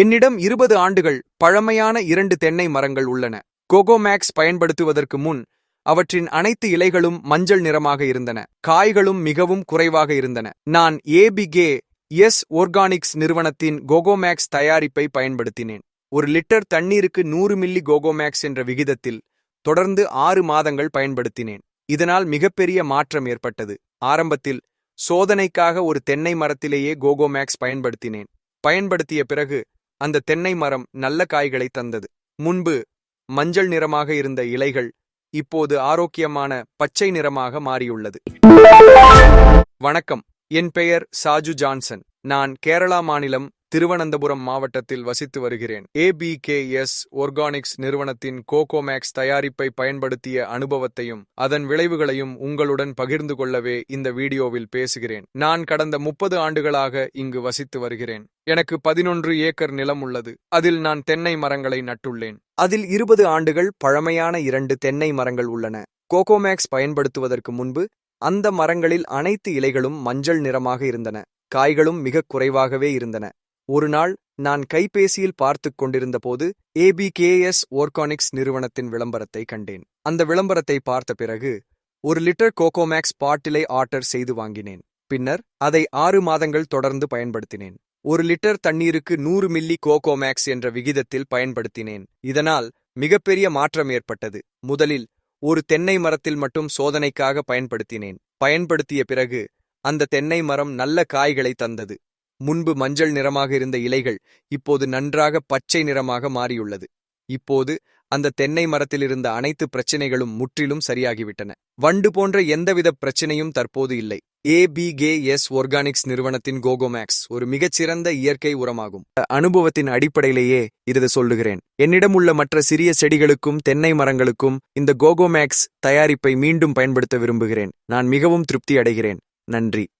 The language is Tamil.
என்னிடம் இருபது ஆண்டுகள் பழமையான இரண்டு தென்னை மரங்கள் உள்ளன. கோகோமேக்ஸ் பயன்படுத்துவதற்கு முன் அவற்றின் அனைத்து இலைகளும் மஞ்சள் நிறமாக இருந்தன. காய்களும் மிகவும் குறைவாக இருந்தன. நான் ஏபிகே எஸ் ஆர்கானிக்ஸ் நிறுவனத்தின் கோகோமேக்ஸ் தயாரிப்பை பயன்படுத்தினேன். ஒரு லிட்டர் தண்ணீருக்கு நூறு மில்லி கோகோமேக்ஸ் என்ற விகிதத்தில் தொடர்ந்து ஆறு மாதங்கள் பயன்படுத்தினேன். இதனால் மிகப்பெரிய மாற்றம் ஏற்பட்டது. ஆரம்பத்தில் சோதனைக்காக ஒரு தென்னை மரத்திலேயே கோகோமேக்ஸ் பயன்படுத்தினேன். பயன்படுத்திய பிறகு அந்த தென்னை மரம் நல்ல காய்களை தந்தது. முன்பு மஞ்சள் நிறமாக இருந்த இலைகள் இப்போது ஆரோக்கியமான பச்சை நிறமாக மாறியுள்ளது. வணக்கம். என் பெயர் சாஜு ஜான்சன். நான் கேரளா மாநிலம் திருவனந்தபுரம் மாவட்டத்தில் வசித்து வருகிறேன். ஏபிகேஎஸ் ஒர்கானிக்ஸ் நிறுவனத்தின் கோகோமேக்ஸ் தயாரிப்பை பயன்படுத்திய அனுபவத்தையும் அதன் விளைவுகளையும் உங்களுடன் பகிர்ந்து கொள்ளவே இந்த வீடியோவில் பேசுகிறேன். நான் கடந்த முப்பது ஆண்டுகளாக இங்கு வசித்து வருகிறேன். எனக்கு பதினொன்று ஏக்கர் நிலம் உள்ளது. அதில் நான் தென்னை மரங்களை நட்டுள்ளேன். அதில் இருபது ஆண்டுகள் பழமையான இரண்டு தென்னை மரங்கள் உள்ளன. கோகோமேக்ஸ் பயன்படுத்துவதற்கு முன்பு அந்த மரங்களில் அனைத்து இலைகளும் மஞ்சள் நிறமாக இருந்தன. காய்களும் மிகக் குறைவாகவே இருந்தன. ஒருநாள் நான் கைபேசியில் பார்த்துக் கொண்டிருந்தபோது ஏபிகேஎஸ் ஓர்கானிக்ஸ் நிறுவனத்தின் விளம்பரத்தை கண்டேன். அந்த விளம்பரத்தை பார்த்த பிறகு ஒரு லிட்டர் கோகோமேக்ஸ் பாட்டிலை ஆர்டர் செய்து வாங்கினேன். பின்னர் அதை ஆறு மாதங்கள் தொடர்ந்து பயன்படுத்தினேன். ஒரு லிட்டர் தண்ணீருக்கு நூறு மில்லி கோகோமேக்ஸ் என்ற விகிதத்தில் பயன்படுத்தினேன். இதனால் மிகப்பெரிய மாற்றம் ஏற்பட்டது. முதலில் ஒரு தென்னை மரத்தில் மட்டும் சோதனைக்காக பயன்படுத்தினேன். பயன்படுத்திய பிறகு அந்த தென்னை மரம் நல்ல காய்களை தந்தது. முன்பு மஞ்சள் நிறமாக இருந்த இலைகள் இப்போது நன்றாக பச்சை நிறமாக மாறியுள்ளது. இப்போது அந்த தென்னை மரத்தில் இருந்த அனைத்து பிரச்சினைகளும் முற்றிலும் சரியாகிவிட்டன. வண்டு போன்ற எந்தவித பிரச்சனையும் தற்போது இல்லை. ஏபிகேஎஸ் ஒர்கானிக்ஸ் நிறுவனத்தின் கோகோமேக்ஸ் ஒரு மிகச்சிறந்த இயற்கை உரமாகும். அனுபவத்தின் அடிப்படையிலேயே இது சொல்லுகிறேன். என்னிடம் உள்ள மற்ற சிறிய செடிகளுக்கும் தென்னை மரங்களுக்கும் இந்த கோகோமேக்ஸ் தயாரிப்பை மீண்டும் பயன்படுத்த விரும்புகிறேன். நான் மிகவும் திருப்தி அடைகிறேன். நன்றி.